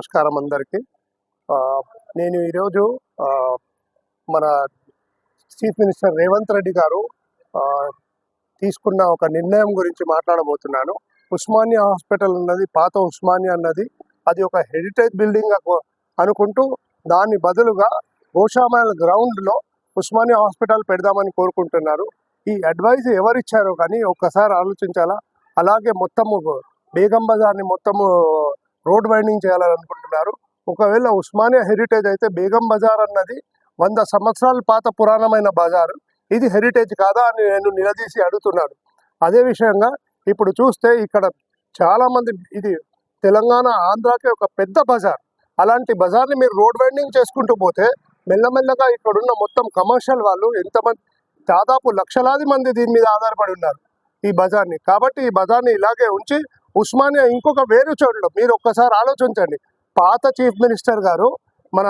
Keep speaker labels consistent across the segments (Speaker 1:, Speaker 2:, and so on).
Speaker 1: నమస్కారం అందరికీ. నేను ఈరోజు మన చీఫ్ మినిస్టర్ రేవంత్ రెడ్డి గారు తీసుకున్న ఒక నిర్ణయం గురించి మాట్లాడబోతున్నాను. ఉస్మానియా హాస్పిటల్ ఉన్నది పాత ఉస్మానియా అన్నది అది ఒక హెరిటేజ్ బిల్డింగ్ అనుకుంటూ దాని బదులుగా గోషామాల గ్రౌండ్లో ఉస్మానియా హాస్పిటల్ పెడదామని కోరుకుంటున్నారు. ఈ అడ్వైజ్ ఎవరిచ్చారో కానీ ఒక్కసారి ఆలోచించాలా? అలాగే మొత్తము బేగం బజార్ని మొత్తము రోడ్ వైండింగ్ చేయాలనుకుంటున్నారు. ఒకవేళ ఉస్మానియా హెరిటేజ్ అయితే బేగం బజార్ అన్నది వంద సంవత్సరాల పాత పురాణమైన బజార్. ఇది హెరిటేజ్ కాదా అని నేను నిలదీసి అడుగుతున్నాను అదే విషయంగా ఇప్పుడు చూస్తే ఇక్కడ చాలామంది ఇది తెలంగాణ ఆంధ్రాకి ఒక పెద్ద బజార్. అలాంటి బజార్ని మీరు రోడ్ వైండింగ్ చేసుకుంటూ పోతే మెల్లమెల్లగా ఇక్కడున్న మొత్తం కమర్షియల్ వాళ్ళు ఎంతమంది దాదాపు లక్షలాది మంది దీని మీద ఆధారపడి ఉన్నారు ఈ బజార్ని. కాబట్టి ఈ బజార్ని ఇలాగే ఉంచి ఉస్మానియా ఇంకొక వేరే చోట్ల మీరు ఒక్కసారి ఆలోచించండి. పాత చీఫ్ మినిస్టర్ గారు మన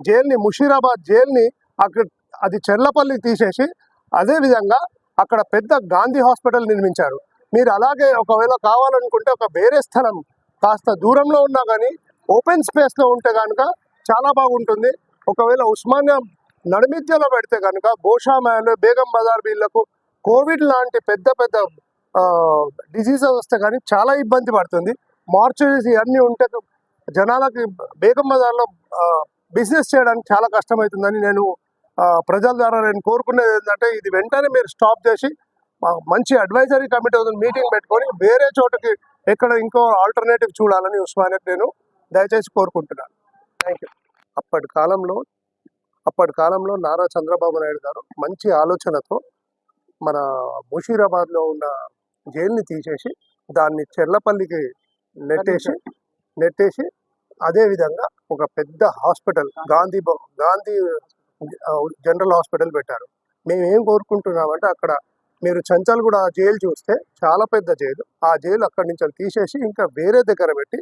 Speaker 1: జైల్ని ముషీరాబాద్ జైల్ని అక్కడ అది చెల్లపల్లి తీసేసి అదేవిధంగా అక్కడ పెద్ద గాంధీ హాస్పిటల్ నిర్మించారు. మీరు అలాగే ఒకవేళ కావాలనుకుంటే ఒక వేరే స్థలం కాస్త దూరంలో ఉన్నా కానీ ఓపెన్ స్పేస్లో ఉంటే కనుక చాలా బాగుంటుంది. ఒకవేళ ఉస్మానియా నడిమిద్యలో పెడితే కనుక గోషామాయలు బేగం బజార్ వీళ్ళకు కోవిడ్ లాంటి పెద్ద పెద్ద డిసీజెస్ వస్తే కానీ చాలా ఇబ్బంది పడుతుంది. మార్చురీస్ ఇవన్నీ ఉంటే జనాలకి బేగం బజార్లో బిజినెస్ చేయడానికి చాలా కష్టమవుతుందని నేను ప్రజల ద్వారా నేను కోరుకునేది ఏంటంటే ఇది వెంటనే మీరు స్టాప్ చేసి మంచి అడ్వైజరీ కమిటీ మీటింగ్ పెట్టుకొని వేరే చోటకి ఎక్కడ ఇంకో ఆల్టర్నేటివ్ చూడాలని ఉస్మానియాకి నేను దయచేసి కోరుకుంటున్నాను. థ్యాంక్ యూ అప్పటి కాలంలో అప్పటి కాలంలో నారా చంద్రబాబు నాయుడు గారు మంచి ఆలోచనతో మన ముషీరాబాద్లో ఉన్న జైల్ని తీసేసి దాన్ని చెర్లపల్లికి నెట్టేసి నెట్టేసి అదే విధంగా ఒక పెద్ద hospital Gandhi Gandhi general hospital పెట్టారు. మేము ఏం కోరుకుంటున్నామంటే అక్కడ మీరు చంచల్గూడ జైలు చూస్తే చాలా పెద్ద జైలు. ఆ జైలు అక్కడి నుంచి తీసేసి ఇంకా వేరే దగ్గర పెట్టి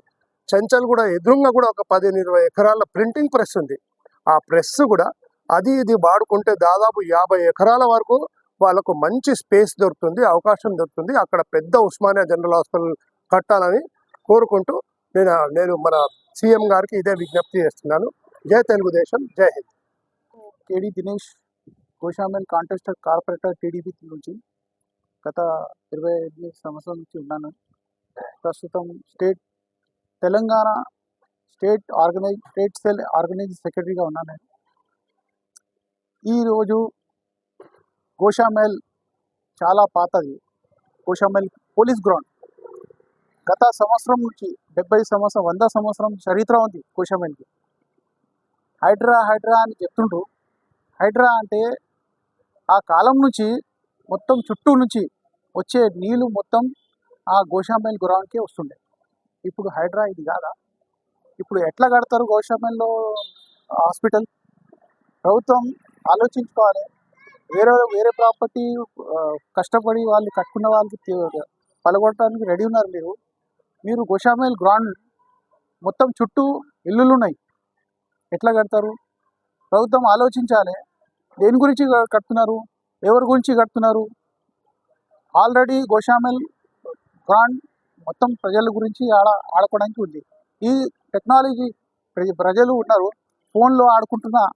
Speaker 1: చంచల్గూడ ఎదురుగా కూడా ఒక పదిహేను ఇరవై ఎకరాల ప్రింటింగ్ ప్రెస్ ఉంది. ఆ ప్రెస్ కూడా అది ఇది వాడుకుంటే దాదాపు యాభై ఎకరాల వరకు వాళ్ళకు మంచి స్పేస్ దొరుకుతుంది అవకాశం దొరుకుతుంది. అక్కడ పెద్ద ఉస్మానియా జనరల్ హాస్పిటల్ కట్టాలని కోరుకుంటూ నేను నేను మన సీఎం గారికి ఇదే విజ్ఞప్తి చేస్తున్నాను. జై తెలుగుదేశం జై హింద్.
Speaker 2: కేడి Dinesh Goshamahal contester corporator TDP నుంచి గత ఇరవై ఐదు సంవత్సరం నుంచి ఉన్నాను. ప్రస్తుతం state Telangana state organize state cell organize సెక్రటరీగా ఉన్నాను. ఈరోజు గోషామేల్ చాలా పాతది. Goshamahal police ground. గత సంవత్సరం నుంచి డెబ్బై సంవత్సరం వంద సంవత్సరం చరిత్ర ఉంది గోషామెల్కి హైడ్రా హైడ్రా అని చెప్తుండ్రు. హైడ్రా అంటే ఆ కాలం నుంచి మొత్తం చుట్టూ నుంచి వచ్చే నీళ్ళు మొత్తం ఆ గోషామేల్ గ్రౌండ్కే వస్తుండే. ఇప్పుడు హైడ్రా ఇది కాదా? ఇప్పుడు ఎట్లా కడతారు గోషామేల్లో హాస్పిటల్? ప్రభుత్వం ఆలోచించుకోవాలి. వేరే వేరే ప్రాపర్టీ కష్టపడి వాళ్ళు కట్టుకున్న వాళ్ళకి పలగొట్టడానికి రెడీ ఉన్నారు మీరు. మీరు గోషామైల్ గ్రౌండ్ మొత్తం చుట్టూ ఇల్లులు ఉన్నాయి ఎట్లా కడతారు? ప్రభుత్వం ఆలోచించాలి. దేని గురించి కడుతున్నారు? ఎవరి గురించి కడుతున్నారు? ఆల్రెడీ గోషామెల్ గ్రాండ్ మొత్తం ప్రజల గురించి ఆడ ఆడుకోవడానికి ఉంది. ఈ టెక్నాలజీ ప్ర- ప్రజలు ఉన్నారు. ఫోన్లో ఆడుకుంటున్న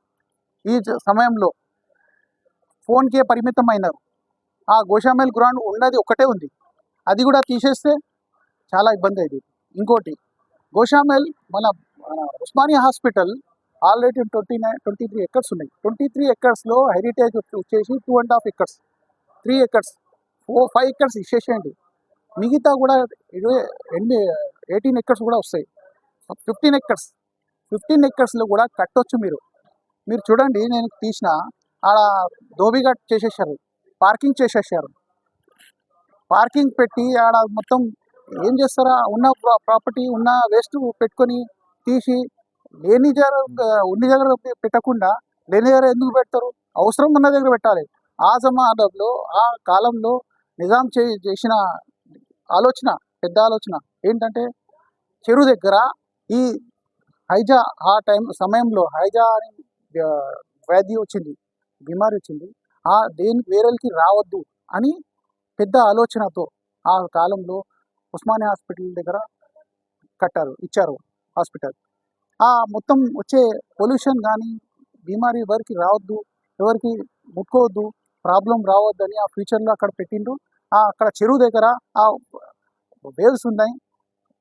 Speaker 2: ఈ సమయంలో ఫోన్కే పరిమితం అయినారు ఆ గోషామేల్ గ్రౌండ్ ఉన్నది ఒకటే ఉంది. అది కూడా తీసేస్తే చాలా ఇబ్బంది అయింది ఇంకోటి గోషామేల్ మన మన Osmania hospital already twenty nine twenty three acres ఉన్నాయి. ట్వంటీ త్రీ ఎకర్స్లో హెరిటేజ్ వచ్చేసి two and half acres three acres four five acres ఇచ్చేసేయండి. మిగతా కూడా ఇరవై ఎన్ని ఎయిటీన్ ఎకర్స్ కూడా వస్తాయి. ఫిఫ్టీన్ ఎకర్స్ ఫిఫ్టీన్ ఎకర్స్లో కూడా కట్టొచ్చు మీరు. మీరు చూడండి నేను తీసిన ఆడ దోబిఘాట్ చేసేసారు పార్కింగ్ చేసేసారు పార్కింగ్ పెట్టి ఆడ మొత్తం ఏం చేస్తారా? ఉన్న ప్రాపర్టీ ఉన్న వేస్ట్ పెట్టుకొని తీసి లేని దగ్గర ఉన్ని దగ్గర పెట్టకుండా లేని దగ్గర ఎందుకు పెడతారు? అవసరం ఉన్న దగ్గర పెట్టాలి. ఆ జమానంలో ఆ కాలంలో నిజాం చే చేసిన ఆలోచన పెద్ద ఆలోచన ఏంటంటే చెరువు దగ్గర ఈ హైజా ఆ టైం సమయంలో హైజా అని వ్యాధి వచ్చింది. బీమారి వచ్చింది ఆ దేని వేరేకి రావద్దు అని పెద్ద ఆలోచనతో ఆ కాలంలో ఉస్మానియా హాస్పిటల్ దగ్గర కట్టారు ఇచ్చారు హాస్పిటల్. ఆ మొత్తం వచ్చే పొల్యూషన్ కానీ బీమారి ఎవరికి రావద్దు ఎవరికి ముట్టుకోవద్దు ప్రాబ్లం రావద్దని ఆ ఫ్యూచర్లో అక్కడ పెట్టిండ్రు. ఆ అక్కడ చెరువు దగ్గర ఆ వేవ్స్ ఉన్నాయి.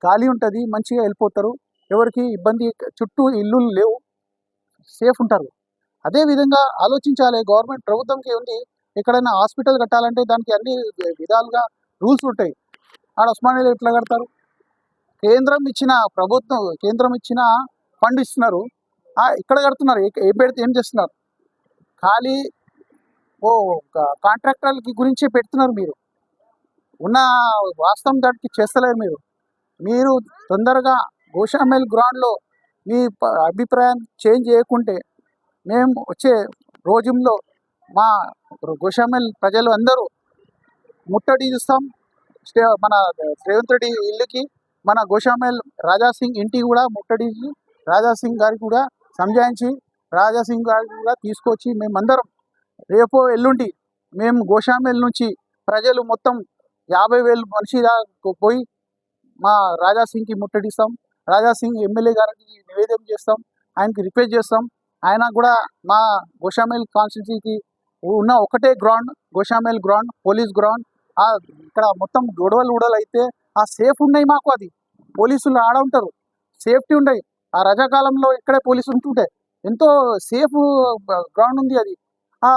Speaker 2: గాలి ఉంటుంది మంచిగా వెళ్ళిపోతారు. ఎవరికి ఇబ్బంది చుట్టూ ఇల్లు లేవు. సేఫ్ ఉంటారు. అదే విధంగా ఆలోచించాలి. గవర్నమెంట్ ప్రభుత్వంకి ఉంది. ఎక్కడైనా హాస్పిటల్ కట్టాలంటే దానికి అన్ని విధాలుగా రూల్స్ ఉంటాయి. ఆడ ఉస్మానియాలో ఎట్లా కడతారు. కేంద్రం ఇచ్చిన ప్రభుత్వం కేంద్రం ఇచ్చిన ఫండ్ ఇస్తున్నారు. ఇక్కడ కడుతున్నారు. ఏ- ఏం పెడితే ఏం చేస్తున్నారు? ఖాళీ ఓ కాంట్రాక్టర్లకి గురించే పెడుతున్నారు మీరు. ఉన్న వాస్తవం దానికి చేస్తలేరు మీరు. మీరు తొందరగా గోషామెల్ గ్రౌండ్లో మీ ప- అభిప్రాయం చేంజ్ చేయకుంటే మేము వచ్చే రోజుల్లో మా గోషామెల్ ప్రజలు అందరూ ముట్టడి ఇస్తాం స్టే మన రేవంత్ రెడ్డి ఇల్లుకి మన గోషామెల్ రాజాసింగ్ ఇంటికి కూడా ముట్టడి రాజాసింగ్ గారికి కూడా సంజాయించి రాజాసింగ్ గారికి కూడా తీసుకొచ్చి మేమందరం రేపో ఎల్లుండి మేము గోషామేల్ నుంచి ప్రజలు మొత్తం యాభై వేలు మనిషి పోయి మా రాజాసింగ్కి ముట్టడిస్తాం. రాజాసింగ్ ఎమ్మెల్యే గారికి నివేదన చేస్తాం. ఆయనకి రిక్వెస్ట్ చేస్తాం. ఆయన కూడా మా గోషామెల్ కాన్స్టిట్యూన్సీకి ఉన్న ఒకటే ground Goshamahal ground police ground. ఆ ఇక్కడ మొత్తం గొడవలు ఉడవలు అయితే ఆ సేఫ్ ఉన్నాయి మాకు అది. పోలీసులు ఆడ ఉంటారు. సేఫ్టీ ఉన్నాయి ఆ రజాకాలంలో ఇక్కడే పోలీసులు ఉంటుంటే ఎంతో సేఫ్ గ్రౌండ్ ఉంది అది. ఆ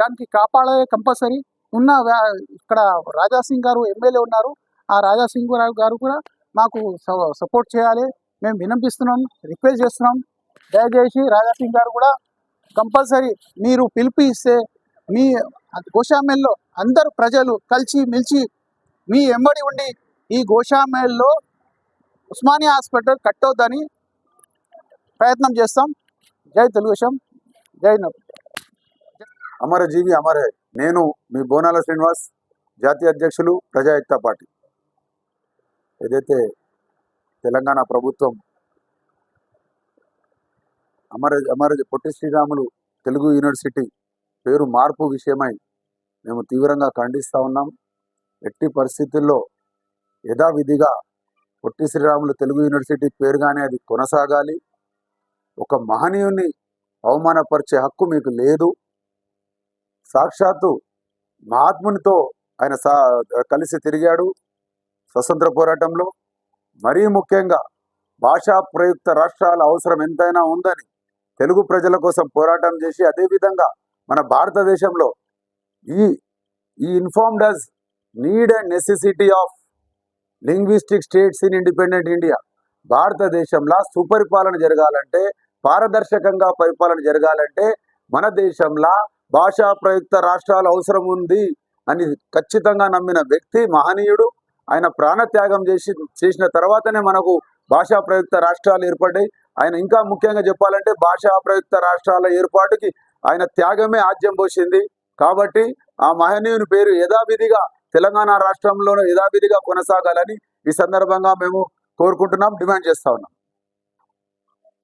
Speaker 2: దానికి కాపాడే కంపల్సరీ ఉన్న ఇక్కడ రాజాసింగ్ గారు ఎమ్మెల్యే ఉన్నారు. ఆ రాజాసింగ్ గారు గారు కూడా మాకు సపోర్ట్ చేయాలి. మేము వినంపిస్తున్నాం రిక్వెస్ట్ చేస్తున్నాం. దయచేసి రాజాసింగ్ గారు కూడా కంపల్సరీ మీరు పిలుపు ఇస్తే మీ గోషామెల్లో అందరు ప్రజలు కలిసి మిలిచి మీ ఎంబడి ఉండి ఈ గోషామెల్లో ఉస్మానియా హాస్పిటల్ కట్టవద్దని ప్రయత్నం చేస్తాం. జై తెలుగుదేశం. జై నవ్
Speaker 3: అమరజీవి అమరే. నేను మీ బోనాల శ్రీనివాస్ జాతీయ అధ్యక్షులు ప్రజాయుక్త పార్టీ. ఏదైతే తెలంగాణ ప్రభుత్వం అమర అమర పొట్టి శ్రీరాములు తెలుగు యూనివర్సిటీ పేరు మార్పు విషయమై మేము తీవ్రంగా ఖండిస్తూ ఉన్నాం. ఎట్టి పరిస్థితుల్లో యథావిధిగా పొట్టి శ్రీరాములు తెలుగు యూనివర్సిటీ పేరుగానే అది కొనసాగాలి. ఒక మహనీయుని అవమానపరిచే హక్కు మీకు లేదు. సాక్షాత్తు మహాత్మునితో ఆయన సా కలిసి తిరిగాడు స్వతంత్ర పోరాటంలో. మరీ ముఖ్యంగా భాషా ప్రయుక్త రాష్ట్రాల అవసరం ఎంతైనా ఉందని తెలుగు ప్రజల కోసం పోరాటం చేసి అదేవిధంగా మన భారతదేశంలో ఈ ఈ informed as need and necessity of linguistic states in independent India భారతదేశంలో సుపరిపాలన జరగాలంటే పారదర్శకంగా పరిపాలన జరగాలంటే మన దేశంలో భాషా ప్రయుక్త రాష్ట్రాలు అవసరం ఉంది అని ఖచ్చితంగా నమ్మిన వ్యక్తి మహనీయుడు ఆయన ప్రాణత్యాగం చేసి చేసిన తర్వాతనే మనకు భాషా ప్రయుక్త రాష్ట్రాలు ఏర్పడ్డాయి. ఆయన ఇంకా ముఖ్యంగా చెప్పాలంటే భాషా ప్రయుక్త రాష్ట్రాల ఏర్పాటుకి ఆయన త్యాగమే ఆద్యం పోసింది. కాబట్టి ఆ మహనీయుని పేరు యథావిధిగా తెలంగాణ రాష్ట్రంలోనూ యథావిధిగా కొనసాగాలని ఈ సందర్భంగా మేము కోరుకుంటున్నాం డిమాండ్ చేస్తా ఉన్నాం.